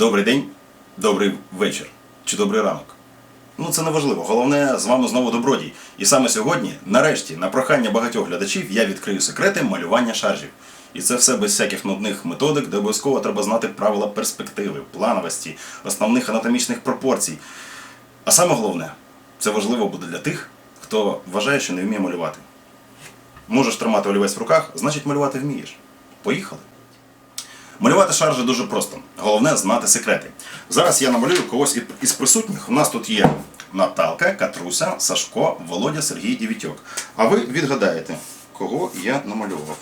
Добрий день, добрий вечір чи добрий ранок. Ну це не важливо. Головне, з вами знову добродій. І саме сьогодні, нарешті, на прохання багатьох глядачів, я відкрию секрети малювання шаржів. І це все без всяких нудних методик, де обов'язково треба знати правила перспективи, плановості, основних анатомічних пропорцій. А саме головне, це важливо буде для тих, хто вважає, що не вміє малювати. Можеш тримати олівець в руках, значить малювати вмієш. Поїхали. Малювати шаржі дуже просто. Головне знати секрети. Зараз я намалюю когось із- присутніх. У нас тут є Наталка, Катруся, Сашко, Володя, Сергій і Вітьок. А ви відгадаєте, кого я намалював.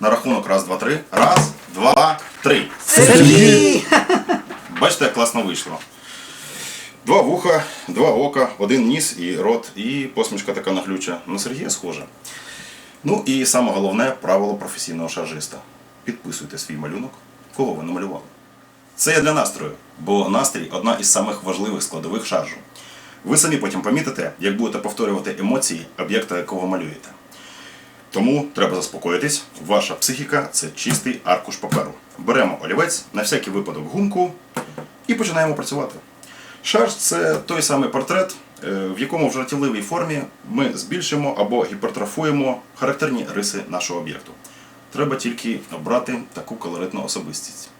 На рахунок раз, два, три. Раз, два, три. Сергій! Бачите, як класно вийшло. Два вуха, два ока, один ніс і рот, і посмішка така наглюча. На Сергія схожа. Ну і саме головне правило професійного шаржиста. Підписуйте свій малюнок, кого ви намалювали. Це я для настрою, бо настрій одна із самих важливих складових шаржу. Ви самі потім помітите, як будете повторювати емоції об'єкта, якого малюєте. Тому треба заспокоїтись. Ваша психіка це чистий аркуш паперу. Беремо олівець, на всякий випадок гумку і починаємо працювати. Шарж це той самий портрет, е, в якому в жартівливій формі ми збільшимо або гіпертрофуємо характерні риси нашого об'єкту. Треба тільки обрати таку колоритну особистість.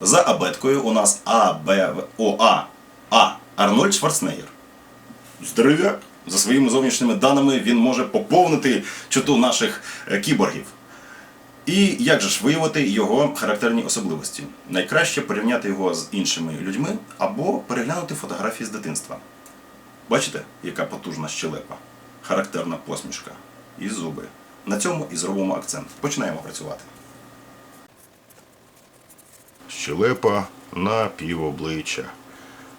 За абеткою у нас А, Б, О, А, А. Арнольд Шварценеггер. Здоров'як. За своїми зовнішніми даними він може поповнити чуту наших е, кіборгів. І як же ж виявити його характерні особливості? Найкраще порівняти його з іншими людьми або переглянути фотографії з дитинства. Бачите, яка потужна щелепа, характерна посмішка і зуби. На цьому і зробимо акцент. Починаємо працювати. Щелепа на півобличчя.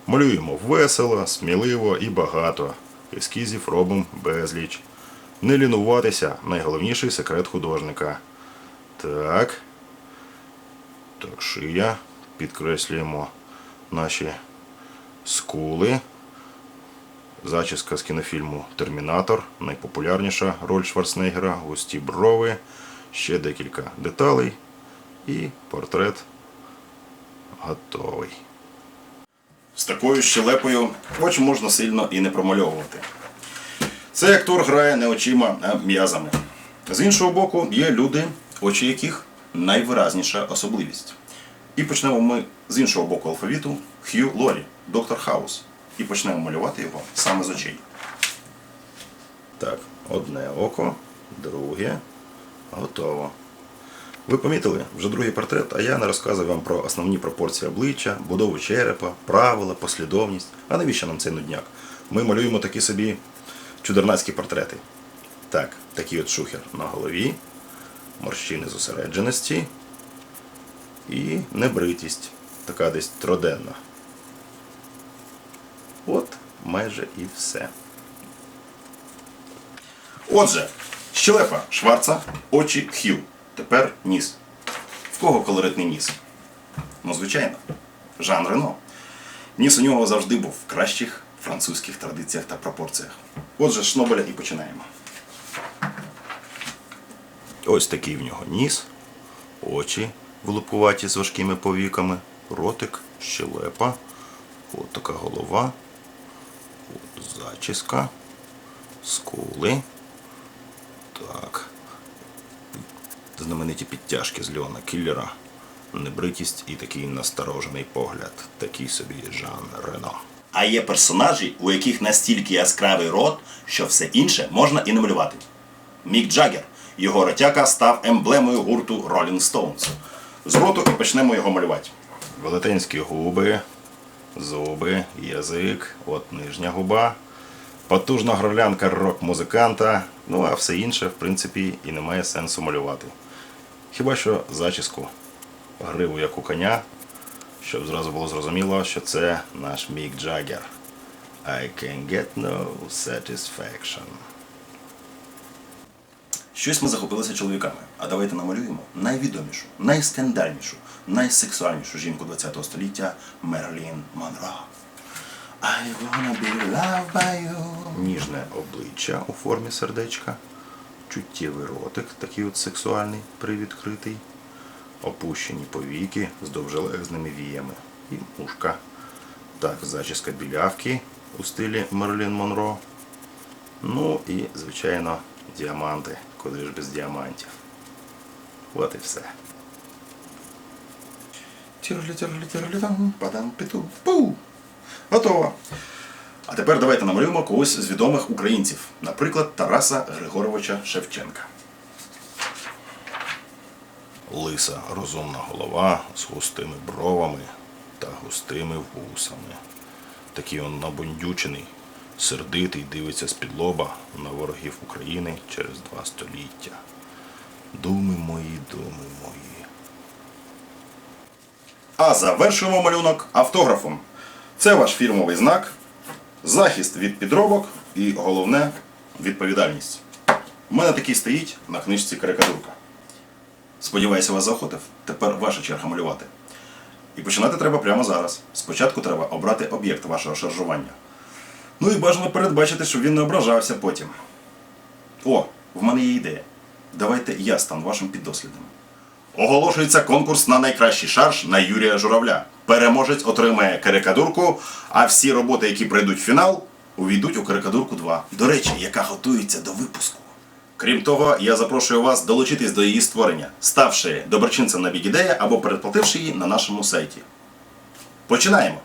Малюємо весело, сміливо і багато. Ескізів робимо безліч. Не лінуватися найголовніший секрет художника. Так. Так, шия. Підкреслюємо наші скули. Зачіска з кінофільму Термінатор. Найпопулярніша роль Шварценеггера. Густі брови. Ще декілька деталей. І портрет готовий. З такою щелепою очі можна сильно і не промальовувати. Цей актор грає не очима, а м'язами. З іншого боку, є люди, очі яких найвиразніша особливість. І почнемо ми з іншого боку алфавіту Хью Лорі, доктор Хаус. І почнемо малювати його саме з очей. Так, одне око, друге. Готово. Ви помітили вже другий портрет, а я не розказую вам про основні пропорції обличчя, будову черепа, правила, послідовність. А навіщо нам цей нудняк? Ми малюємо такі собі чудернацькі портрети. Так, такий от шухер на голові, морщини зосередженості і небритість, така десь троденна. От майже і все. Отже, щелепа Шварца, очі Хью. Тепер ніс. В кого колоритний ніс? Ну, звичайно, Жан Рено. Ніс у нього завжди був в кращих французьких традиціях та пропорціях. Отже, Шнобеля і починаємо. Ось такий в нього ніс, очі вилупуваті з важкими повіками, ротик, щелепа, от така голова, от зачіска, скули. Так. Знамениті підтяжки з Леона Кіллера, небритість і такий насторожений погляд, такий собі Жан Рено. А є персонажі, у яких настільки яскравий рот, що все інше можна і не малювати. Мік Джаггер. Його ротяка став емблемою гурту Rolling Stones. З роту і почнемо його малювати. Велетенські губи, зуби, язик, от нижня губа, потужна горлянка рок-музиканта, ну а все інше, в принципі, і немає сенсу малювати. Хіба що зачіску, гриву як у коня, щоб зразу було зрозуміло, що це наш Мік Джаггер. I can get no satisfaction. Щось ми захопилися чоловіками. А давайте намалюємо найвідомішу, найскандальнішу, найсексуальнішу жінку ХХ століття Мерлін Монро. I wanna be loved by you. Ніжне обличчя у формі сердечка, чуттєвий ротик, такий от сексуальний, привідкритий, опущені повіки з довжелезними віями і мушка. Так, зачіска білявки у стилі Мерлін Монро. Ну і, звичайно, діаманти. Куди ж без діамантів. От і все. Падам, піту, пу. Готово. А тепер давайте намалюємо когось з відомих українців, наприклад, Тараса Григоровича Шевченка. Лиса розумна голова з густими бровами та густими вусами. Такий он набундючений, сердитий дивиться з-під лоба на ворогів України через два століття. Думи мої, думи мої. А завершуємо малюнок автографом. Це ваш фірмовий знак, захист від підробок і головне відповідальність. У мене такий стоїть на книжці карикатурка. Сподіваюся, вас заохотив. Тепер ваша черга малювати. І починати треба прямо зараз. Спочатку треба обрати об'єкт вашого шаржування. Ну і бажано передбачити, щоб він не ображався потім. О, в мене є ідея. Давайте я стану вашим піддослідним. Оголошується конкурс на найкращий шарж на Юрія Журавля. Переможець отримає карикатурку, а всі роботи, які прийдуть в фінал, увійдуть у карикатурку 2. До речі, яка готується до випуску. Крім того, я запрошую вас долучитись до її створення, ставши доброчинцем на Бігідея або передплативши її на нашому сайті. Починаємо!